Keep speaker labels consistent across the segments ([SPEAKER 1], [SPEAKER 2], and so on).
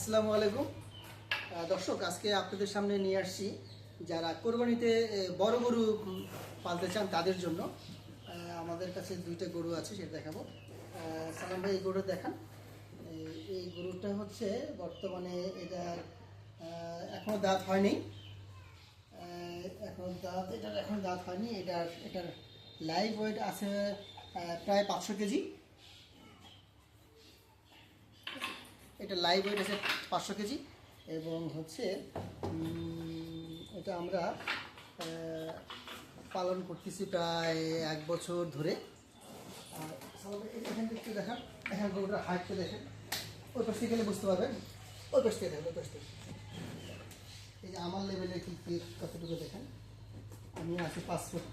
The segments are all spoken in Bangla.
[SPEAKER 1] আসসালামু আলাইকুম। দর্শক, আজকে আপনাদের সামনে নিয়ে আসছি। যারা কোরবানিতে বড় গরু পালতে চান তাদের জন্য আমাদের কাছে দুইটা গরু আছে, সেটা দেখাবো। সালাম ভাই, এই গরু দেখান। এই- গরুটা হচ্ছে বর্তমানে এটার এখনও দাঁত হয়নি। এখন দাঁত, এটার এখন দাঁত হয়নি। এটার এটার লাইভ ওয়েট আছে প্রায় পাঁচশো কেজি। এটা লাইভ ওয়েট আছে পাঁচশো কেজি। এবং হচ্ছে এটা আমরা পালন করতেছি প্রায় এক বছর ধরে। আর এখান থেকে একটু দেখান। এখান গরুটার হাইটটা দেখেন। ওই পাশ থেকে বুঝতে পারবেন। ওই পাশ থেকে দেখেন, ওই পাশ থেকে। এই যে আমার লেভেলে কি কতটুকু দেখেন? আমি আছি পাঁচ ফুট।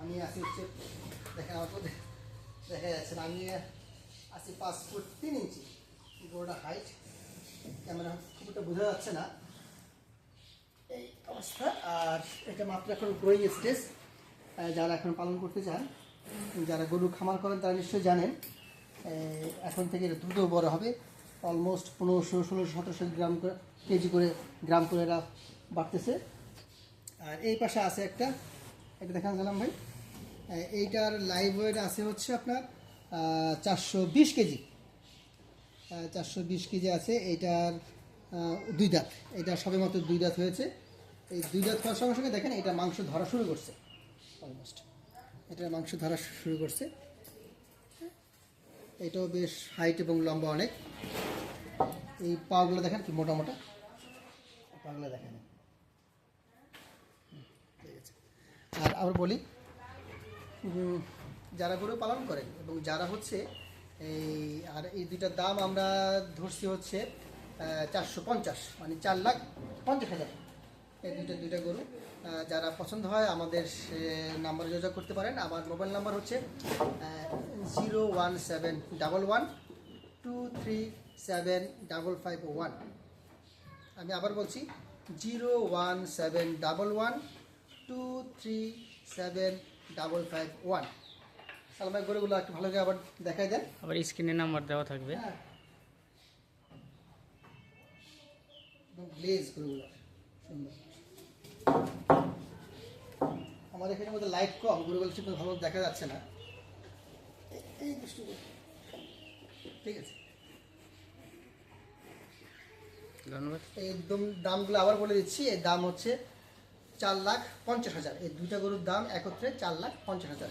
[SPEAKER 1] আমি আছি হচ্ছে দেখেন আমার দেখা যাচ্ছে আমি আছি পাঁচ ফুট তিন ইঞ্চি। গরুটা হাইট ক্যামেরা খুব একটা বোঝা যাচ্ছে না। এই অবস্থা, আর এটা মাত্র এখন গ্রোয়িং স্টেজ যারা এখন পালন করতে চান, যারা গরু খামার করেন, তারা নিশ্চয়ই জানেন এখন থেকে এটা দ্রুত বড় হবে। অলমোস্ট পনেরোশো, ষোলোশো, সতেরোশো গ্রাম করে, কেজি করে গ্রাম করে এরা বাড়তেছে। আর এই পাশে আছে একটা, এটা দেখান সালাম ভাই। এইটার লাইভ ওয়েট আছে হচ্ছে আপনার চারশো বিশ কেজি। চারশো বিশ কেজি আছে এইটার আহ, দুই দাঁত। এটা সবে মাত্র দুই দাঁত হয়েছে। এই দুই দাঁত হওয়ার সঙ্গে সঙ্গে দেখেন এটা মাংস ধরা শুরু করছে। অলমোস্ট এটা মাংস ধরা শুরু করছে। এটাও বেশ হাইট এবং লম্বা অনেক। এই পাগুলো দেখেন কি মোটা মোটা। পাগুলো দেখেন। আর আবার বলি যারা গরু পালন করেন এবং যারা হচ্ছে এই, আর এই দুইটার দাম আমরা ধরছি হচ্ছে চারশো পঞ্চাশ মানে চার লাখ পঞ্চাশ হাজার। এই দুইটা দুইটা গরু যারা পছন্দ হয় আমাদের সে নাম্বার যোগাযোগ করতে পারেন। আমার মোবাইল নাম্বার হচ্ছে zero one seven double one two three seven double five one. আমি আবার বলছি, zero one seven double one two three seven double five one. সালমাই গরুগুলো একটু ভালো করে আবার দেখাই দেন।
[SPEAKER 2] আবার স্ক্রিনে নাম্বার দেওয়া থাকবে।
[SPEAKER 1] হ্যাঁ। গ্লেজ গরুগুলো সুন্দর। আমার এখানে মধ্যে লাইট কম গরুগুলো ঠিক ভালো দেখা যাচ্ছে না। এই ঠিক আছে।
[SPEAKER 2] ধন্যবাদ।
[SPEAKER 1] একদম দামগুলো আবার বলে দিচ্ছি এর দাম হচ্ছে চার লাখ পঞ্চাশ হাজার। এই দুইটা গরুর দাম একত্রে চার লাখ পঞ্চাশ হাজার।